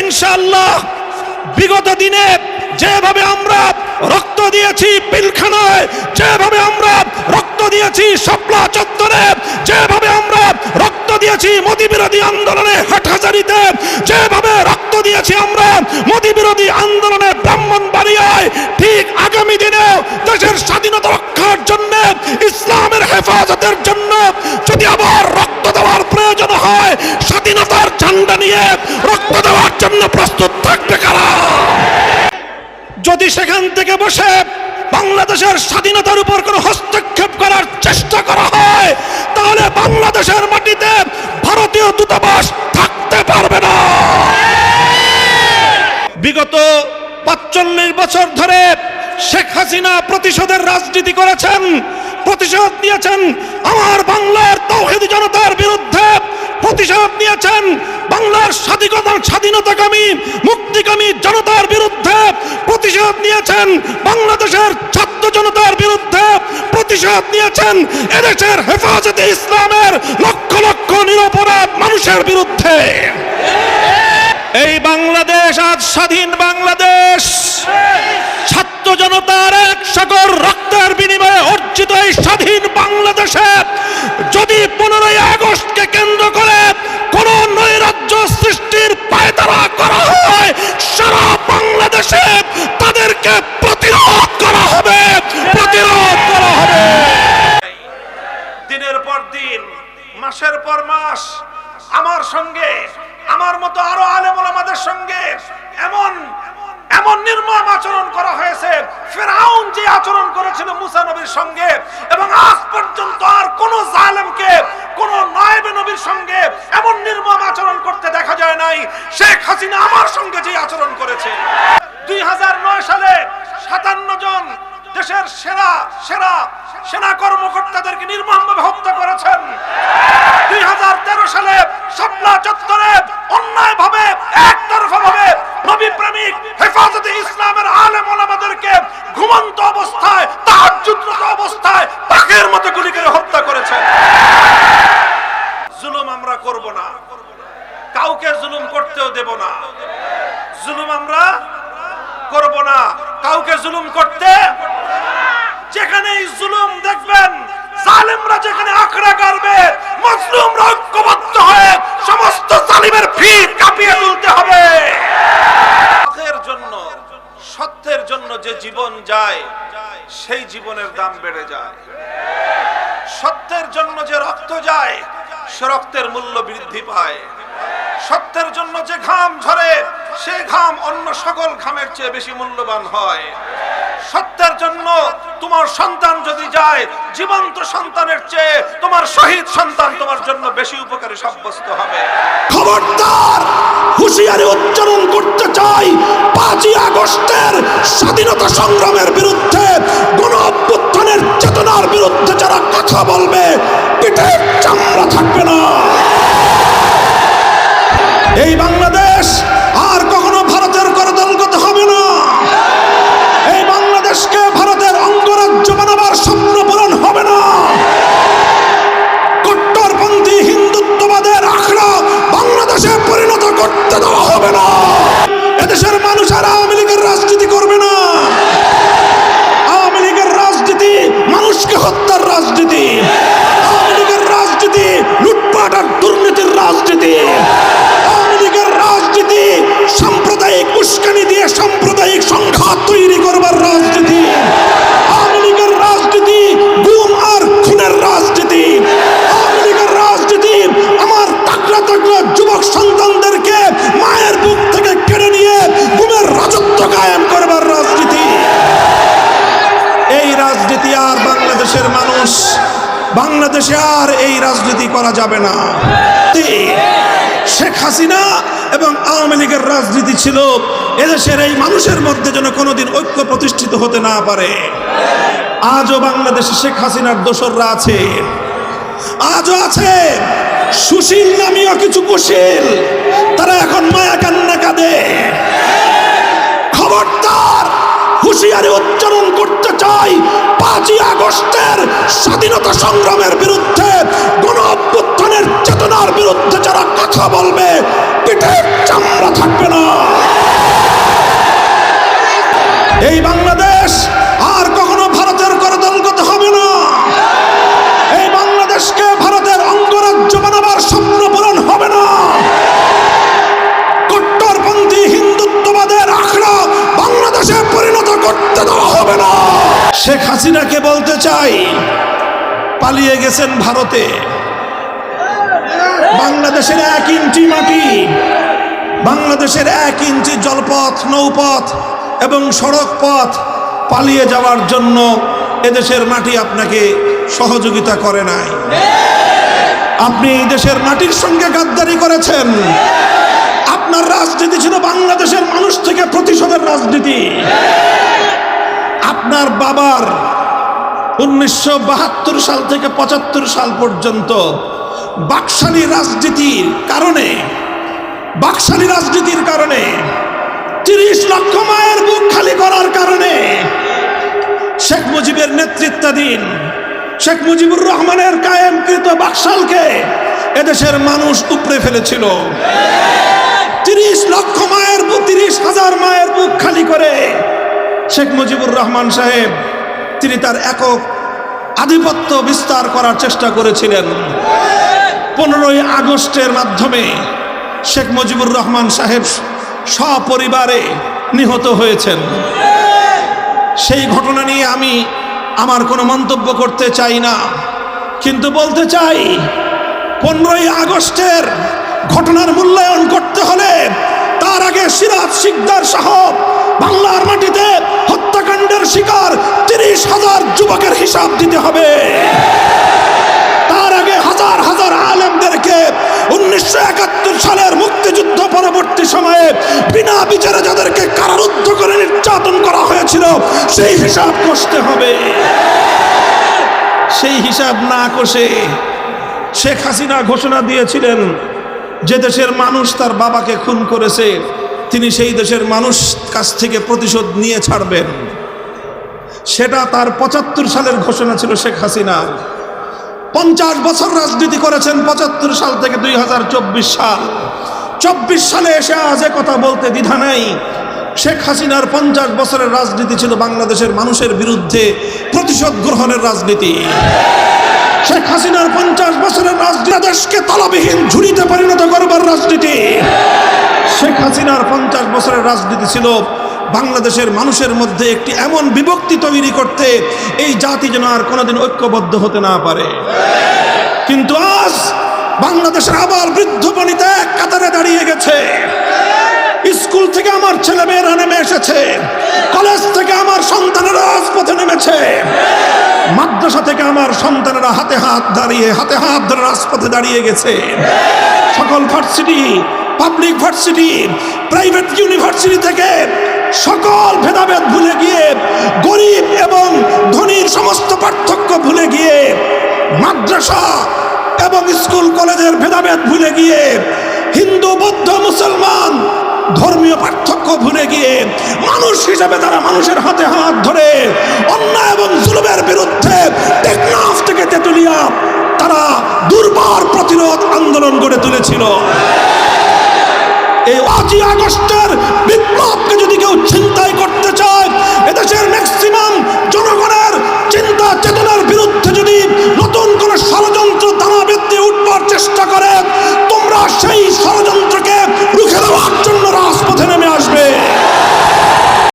ইনশাআল্লাহ, বিগত দিনে যেভাবে আমরা রক্ত দিয়েছি পিলখানায়, যেভাবে আমরা রক্ত দিয়েছি শাপলা চত্বরে, যেভাবে আমরা রক্ত দিয়েছি মোদী বিরোধী আন্দোলনে হাটহাজারিতে, যেভাবে রক্ত দিয়েছি আমরা মোদী বিরোধী আন্দোলনে ব্রাহ্মণবাড়িয়ায়, ঠিক আগামী দিনে দেশের স্বাধীনতা রক্ষার জন্য, ইসলামের হেফাজতের জন্য থেকে বসে বাংলাদেশের স্বাধীনতার উপর কোনো হস্তক্ষেপ করার চেষ্টা করা হয়, তাহলে বাংলাদেশের মাটিতে ভারতীয় দূতাবাস থাকতে পারবে না। বিগত পাঁচচল্লিশ বছর ধরে শেখ হাসিনা প্রতিশোধের রাজনীতি করেছেন, প্রতিশোধ নিয়েছেন, আমার বাংলার তৌহিদি জনতার বিরুদ্ধে প্রতিশোধ নিয়েছেন বাংলার স্বাধীনতা, স্বাধীনতাকামী, মুক্তিকামী জনতার বিরুদ্ধে প্রতিশোধ নিয়েছেন বাংলাদেশের ছাত্র জনতার বিরুদ্ধে প্রতিশোধ নিয়েছেন এদেশের হেফাজতে ইসলামের লক্ষ লক্ষ নিরপরাধ মানুষের বিরুদ্ধে। এই বাংলাদেশ আজ স্বাধীন বাংলাদেশ। ছাত্র জনতার এক সাগর রক্তের বিনিময়ে অর্জিত এই স্বাধীন বাংলাদেশে যদি পনেরোই আগস্টকে কেন্দ্র করে বাংলাদেশে তাদেরকে প্রতিরোধ করা হবে, প্রতিরোধ করা হবে। দিনের পর দিন, মাসের পর মাস, আমার সঙ্গে, আমার মতো আরও আলেমুল আমাদের সঙ্গে এমন এমন নির্মম আচরণ করা হয়েছে। ফেরাউন যে আচরণ করেছিল মুসা নবীর সঙ্গে, এবং আজ পর্যন্ত আর কোন জালেমকে, কোন নায়েবে নবীর সঙ্গে এমন নির্মম আচরণ করতে দেখা যায় নাই। শেখ হাসিনা আমার সঙ্গে যে আচরণ করেছে। দুই হাজার নয় সালে সাতান্ন জন দেশের সেরা সেরা সেনা কর্মকর্তাদেরকে নির্মমভাবে হত্যা করেছেন। দুই হাজার তেরো সালে শাপলা চত্বরে অন্যায় ভাবে একতরফা ভাবে নবী প্রেমিক হেফাজতে ইসলামের আলেম ওলামাদেরকে ঘুমন্ত অবস্থায়, তাহাজ্জুদরত অবস্থায় পাখির মতো গুলি করে হত্যা করেছেন। জুলুম আমরা করব না। কাউকে জুলুম করতেও দেব না। জুলুম আমরা করব না। কাউকে জুলুম করতে যেখানে জুলুম দেখবেন, জালেমরা যেখানে আখড়া গাড়বে মজলুমরা ঐক্যবদ্ধ হয়ে সমস্ত জালিমের ভিড় কাঁপিয়ে তুলতে হবে। জন্য, সত্যের জন্য যে জীবন যায়, সেই জীবনের দাম বেড়ে যায়। সত্যের জন্য যে রক্ত যায়, সে রক্তের মূল্য বৃদ্ধি পায়। সত্যের জন্য যে ঘাম ঝরে সে ঘাম অন্য সকল ঘামের চেয়ে বেশি মূল্যবান হয়। সত্যের জন্য তোমার সন্তান যদি যায়, জীবন্ত সন্তানের চেয়ে তোমার শহীদ সন্তান তোমার জন্য বেশি উপকারী সাব্যস্ত হবে। খবরদার, হুঁশিয়ারি উচ্চারণ করতে চাই। পাঁচই আগস্টের স্বাধীনতা সংগ্রামের বিরুদ্ধে, গণ অভ্যুত্থানের চেতনার বিরুদ্ধে যারা কথা বলবে পিঠের চামড়া থাকবে না। এই বাংলাদেশ করতে দেওয়া হবে না। এদেশের মানুষ আর আওয়ামী লীগের রাজনীতি করবে না। আওয়ামী লীগের রাজনীতি মানুষকে হত্যার রাজনীতি। আওয়ামী লীগের রাজনীতি লুটপাট আর দুর্নীতির রাজনীতি। আওয়ামী লীগের রাজনীতি সাম্প্রদায়িক উস্কানি দিয়ে সাম্প্রদায়িক সংঘাত তৈরি করবার রাজনীতি। বাংলাদেশে আর এই রাজনীতি করা যাবে না। শেখ হাসিনা এবং আওয়ামী লীগের রাজনীতি ছিল, এদেশের এই মানুষের মধ্যে যেন কোনোদিন ঐক্য প্রতিষ্ঠিত হতে না পারে। আজও বাংলাদেশে শেখ হাসিনার দোসররা আছে। আজও আছে সুশীল নামীয় কিছু কুশীল, তারা এখন মায়া কান্না কাঁদে। খবরদার হুশিয়ারি উচ্চারণ করতে চাই। পাঁচই আগস্টের স্বাধীনতা সংগ্রামের বিরুদ্ধে গণ অভ্যুত্থানের চেতনার বিরুদ্ধে যারা কথা বলবে, পিঠের চামড়া থাকবে না। এই বাংলাদেশ হাসিনাকে বলতে চাই, পালিয়ে গেছেন ভারতে। বাংলাদেশের এক ইঞ্চি মাটি, বাংলাদেশের এক ইঞ্চি জলপথ, নৌপথ এবং সড়ক পথ পালিয়ে যাওয়ার জন্য এদেশের মাটি আপনাকে সহযোগিতা করে নাই। আপনি এই দেশের মাটির সঙ্গে গাদ্দারি করেছেন। আপনার রাজনীতি ছিল বাংলাদেশের মানুষ থেকে প্রতিশোধের রাজনীতি। আপনার বাবার উনিশশো বাহাত্তর সাল থেকে পঁচাত্তর সাল পর্যন্ত বাকশালী রাজনীতির কারণে, বাকশালী রাজনীতির কারণে, তিরিশ লক্ষ মায়ের বুক খালি করার কারণে শেখ মুজিবের নেতৃত্বাধীন, শেখ মুজিবুর রহমানের কায়েমকৃত বাকশালকে এদেশের মানুষ উপড়ে ফেলেছিল। তিরিশ লক্ষ মায়ের বুক, তিরিশ হাজার মায়ের বুক খালি করে শেখ মুজিবুর রহমান সাহেব তিনি তার একক আধিপত্য বিস্তার করার চেষ্টা করেছিলেন। পনেরোই আগস্টের মাধ্যমে শেখ মুজিবুর রহমান সাহেব সপরিবারে নিহত হয়েছেন। সেই ঘটনা নিয়ে আমি আমার কোনো মন্তব্য করতে চাই না, কিন্তু বলতে চাই, পনেরোই আগস্টের ঘটনার মূল্যায়ন করতে হলে তার আগে সিরাজ শিকদার সহ বাংলার মাটিতে হত্যাকাণ্ডের শিকার হাজার যুবকের হিসাব দিতে হবে। তার আগে হাজার হাজার আলেমদেরকে উনিশশো একাত্তর সালের মুক্তিযুদ্ধ পরবর্তী সময়ে বিনা বিচারে যাদেরকে কারারুদ্ধ করে নির্যাতন করা হয়েছিল, সেই হিসাব কষতে হবে। সেই হিসাব না কষে শেখ হাসিনা ঘোষণা দিয়েছিলেন যে দেশের মানুষ তার বাবাকে খুন করেছে, তিনি সেই দেশের মানুষ কাছ থেকে প্রতিশোধ নিয়ে ছাড়বেন। সেটা তার পঁচাত্তর সালের ঘোষণা ছিল শেখ হাসিনা। পঞ্চাশ বছর রাজনীতি করেছেন পঁচাত্তর সাল থেকে দুই হাজার চব্বিশ সাল। চব্বিশ সালে এসে আজ কথা বলতে দ্বিধা নেই। শেখ হাসিনার পঞ্চাশ বছরের রাজনীতি ছিল বাংলাদেশের মানুষের বিরুদ্ধে প্রতিশোধ গ্রহণের রাজনীতি। শেখ হাসিনার পঞ্চাশ বছরের রাজনীতি দেশকে তলাবিহীন ঝুড়িতে পরিণত করবার রাজনীতি। শেখ হাসিনার পঞ্চাশ বছরের রাজনীতি ছিল বাংলাদেশের মানুষের মধ্যে একটি এমন বিভক্তি তৈরি করতে এই জাতি যেন আর কোনোদিন ঐক্যবদ্ধ হতে না পারে। কিন্তু আজ বাংলাদেশের আবার বৃদ্ধ বনিতা এক কাতারে দাঁড়িয়ে গেছে। স্কুল থেকে আমার ছেলে মেয়েরা নেমে এসেছে। কলেজ থেকে আমার সন্তানেরা রাজপথে নেমেছে। মাদ্রাসা থেকে আমার সন্তানেরা হাতে হাত দাঁড়িয়ে, হাতে হাত ধরে রাজপথে দাঁড়িয়ে গেছে। সকল varsity, public varsity, private university থেকে সকল ভেদাভেদ ভুলে গিয়ে, গরিব এবং ধনীর সমস্ত পার্থক্য ভুলে গিয়ে, মাদ্রাসা এবং স্কুল কলেজের ভেদাভেদ ভুলে গিয়ে, হিন্দু, বৌদ্ধ, মুসলমান ধর্মীয় পার্থক্য ভুলে গিয়ে, মানুষ হিসেবে তারা মানুষের হাতে হাত ধরে অন্যায় এবং জুলুমের বিরুদ্ধে টেকনাফ থেকে তেতুলিয়া তারা দুর্বার প্রতিরোধ আন্দোলন গড়ে তুলেছিল। এই পাঁচই আগস্টের চিন্তা